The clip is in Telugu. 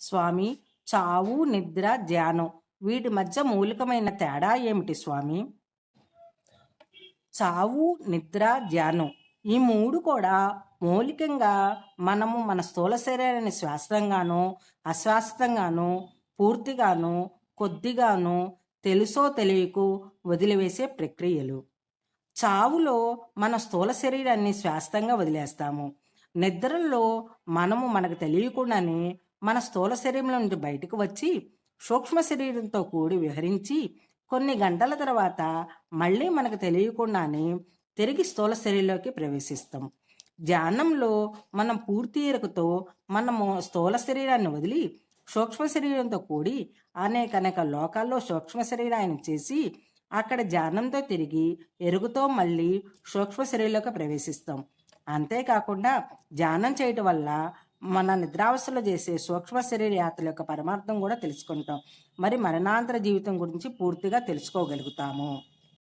స్వామి చావు నిద్ర ధ్యానం. వీటి మధ్య మూలికమైన తేడా ఏమిటి స్వామి? చావు నిద్ర ధ్యానం. ఈ మూడు కూడా మౌలికంగా మనము మన స్థూల శరీరాన్ని శాస్త్రంగానో అశాస్త్రంగానో పూర్తిగాను కొద్దిగాను తెలుసో తెలియకు వదిలివేసే ప్రక్రియలు. చావులో మన స్థూల శరీరాన్ని శాస్త్రంగా వదిలేస్తాము. నిద్రలో మనము మనకు తెలియకుండానే మన స్థూల శరీరం నుండి బయటకు వచ్చి సూక్ష్మ శరీరంతో కూడి విహరించి కొన్ని గంటల తర్వాత మళ్ళీ మనకు తెలియకుండానే తిరిగి స్థూల శరీరంలోకి ప్రవేశిస్తాం. ధ్యానంలో మనం పూర్తి ఎరుకతో మనము స్థూల శరీరాన్ని వదిలి సూక్ష్మ శరీరంతో కూడి అనేక అనేక లోకాల్లో సూక్ష్మ శరీరాన్ని చేసి అక్కడ ధ్యానంతో తిరిగి ఎరుగుతో మళ్ళీ సూక్ష్మ శరీరంలోకి ప్రవేశిస్తాం. అంతేకాకుండా ధ్యానం చేయటం వల్ల మన నిద్రావస్థలో చేసే సూక్ష్మ శరీర యాత్ర యొక్క పరమార్థం కూడా తెలుసుకుంటాం. మరి మరణాంతర జీవితం గురించి పూర్తిగా తెలుసుకోగలుగుతాము.